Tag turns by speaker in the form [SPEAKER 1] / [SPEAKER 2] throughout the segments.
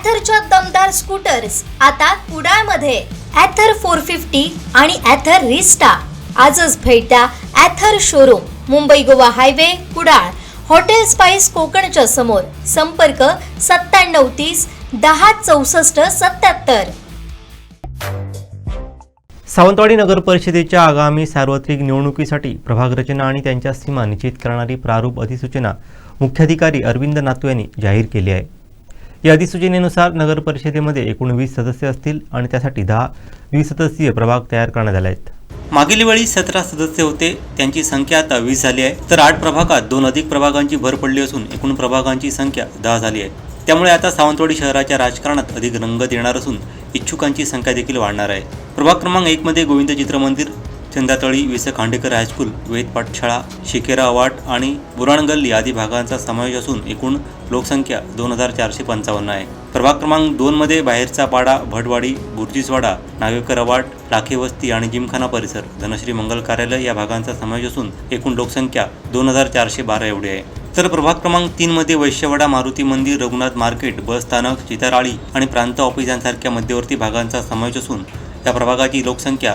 [SPEAKER 1] ॲथरच्या दमदार स्कूटर्स आता कुडाळमध्ये. ॲथर फोर फिफ्टी आणि ॲथर रिस्टा आजच भेट द्या Ather showroom Mumbai Goa highway Kudal. Hotel spice कोकणच्या समोर. संपर्क सत्त्याण्णव तीस दहा चौसष्ट सत्याहत्तर
[SPEAKER 2] सावंतवाडी नगर परिषदेच्या आगामी सार्वत्रिक निवडणुकीसाठी प्रभाग रचना आणि त्यांच्या सीमा निश्चित करणारी प्रारूप अधिसूचना मुख्याधिकारी अरविंद नातू यांनी जाहीर केली आहे. या अधिसूचनेनुसार नगर परिषदेमध्ये एकूण वीस सदस्य असतील आणि त्यासाठी दहा द्विसदस्यीय प्रभाग तयार करण्यात आले आहेत.
[SPEAKER 3] मागील वेळी सतरा सदस्य होते त्यांची संख्या आता वीस झाली आहे. तर आठ प्रभागात दोन अधिक प्रभागांची भर पडली असून एकूण प्रभागांची संख्या दहा झाली आहे. त्यामुळे आता सावंतवाडी शहराच्या राजकारणात अधिक रंगत येणार असून इच्छुकांची संख्या देखील वाढणार आहे. प्रभाग क्रमांक एकमध्ये गोविंद चित्र मंदिर चंदातळी वि स खांडेकर हायस्कूल वेद पाठशाळा शिकेरा वाट आणि बुराणगल्ली आदी भागांचा समावेश असून एकूण लोकसंख्या दोन हजार चारशे पंचावन्न आहे. प्रभाग क्रमांक दोनमध्ये बाहेरचा पाडा भटवाडी बुर्जीसवाडा नागेकर वाट राखे वस्ती आणि जिमखाना परिसर धनश्री मंगल कार्यालय या भागांचा समावेश असून एकूण लोकसंख्या दोन हजार चारशे बारा एवढी आहे. तर प्रभाग क्रमांक तीनमध्ये वैश्यवाडा मारुती मंदिर रघुनाथ मार्केट बस स्थानक चिताराळी आणि प्रांत ऑफिस यांसारख्या मध्यवर्ती भागांचा समावेश असून या प्रभागाची लोकसंख्या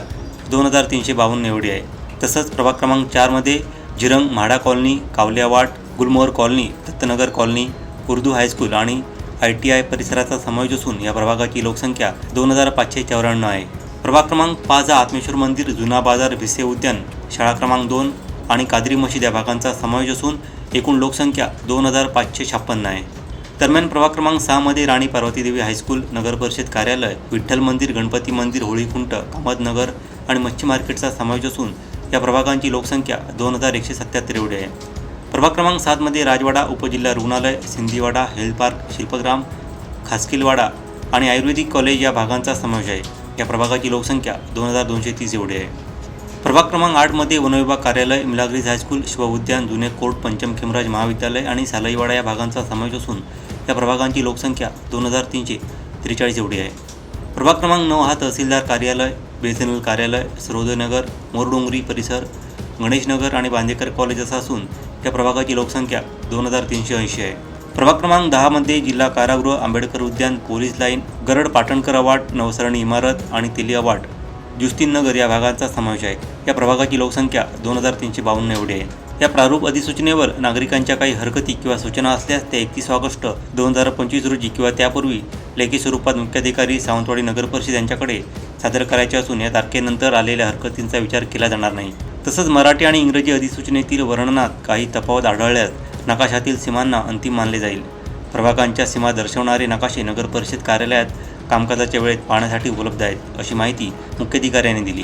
[SPEAKER 3] दोन हजार तीनशे बावन्न एवढी आहे. तसंच प्रभाग क्रमांक चारमध्ये जिरंग MHADA colony Kavalyavat Gulmohar colony Dattanagar colony Urdu high school आणि आय टी आय परिसराचा समावेश असून या प्रभागाची लोकसंख्या दोन हजार पाचशे चौऱ्याण्णव आहे. प्रभाग क्रमांक पाच हा आत्मेश्वर मंदिर जुना बाजार भिसे उद्यान शाळा क्रमांक दोन आणि कादरी मशीद या भागांचा समावेश असून एकूण लोकसंख्या दोन हजार पाचशे छप्पन्न आहे. दरम्यान प्रभाग क्रमांक सहामध्ये राणी पार्वतीदेवी हायस्कूल नगर परिषद कार्यालय विठ्ठल मंदिर गणपती मंदिर होळीकुंट कामतनगर आणि मच्छी मार्केटचा समावेश असून या प्रभागांची लोकसंख्या दोन हजार एकशे सत्याहत्तर एवढी आहे. प्रभाग क्रमांक सातमध्ये राजवाडा उपजिल्हा रुग्णालय सिंधीवाडा हेल्थ पार्क शिल्पग्राम खासकीलवाडा आणि आयुर्वेदिक कॉलेज या भागांचा समावेश आहे. या प्रभागाची लोकसंख्या दोन हजार दोनशे तीस एवढी आहे. प्रभाग क्रमांक आठमध्ये वनविभाग कार्यालय मिलाग्रीज हायस्कूल शिवउद्यान जुने कोर्ट पंचम खेमराज महाविद्यालय आणि सालईवाडा या भागांचा समावेश असून या प्रभागांची लोकसंख्या दोन हजार तीनशे त्रेचाळीस एवढी आहे. प्रभाग क्रमांक नऊ हा तहसीलदार कार्यालय बीएसएनएल कार्यालय सरोदयनगर मोरडोंगरी परिसर गणेशनगर आणि बांदेकर कॉलेज असा असून या प्रभागाची लोकसंख्या दोन हजार तीनशे ऐंशी आहे. प्रभाग क्रमांक दहामध्ये जिल्हा कारागृह आंबेडकर उद्यान पोलीस लाईन गरड पाटणकर अवाट नवसरणी इमारत आणि तेली अवाट जुस्तीन नगर या भागांचा समावेश आहे. या प्रभागाची लोकसंख्या दोन हजार तीनशे बावन्न एवढी आहे. या प्रारूप अधिसूचनेवर नागरिकांच्या काही हरकती किंवा सूचना असल्यास त्या एकतीस ऑगस्ट दोन हजार पंचवीस रोजी किंवा त्यापूर्वी लेखी स्वरूपात मुख्याधिकारी सावंतवाडी नगर परिषद यांच्याकडे सादर करायचे असून या तारखेनंतर आलेल्या हरकतींचा विचार केला जाणार नाही. तसंच मराठी आणि इंग्रजी अधिसूचनेतील वर्णनात काही तफावत आढळल्यास नकाशातील सीमांना अंतिम मानले जाईल. प्रभागांच्या सीमा दर्शवणारे नकाशे नगर परिषद कार्यालयात कामकाजाच्या वेळेत पाहण्यासाठी उपलब्ध आहेत अशी माहिती मुख्याधिकाऱ्यांनी दिली.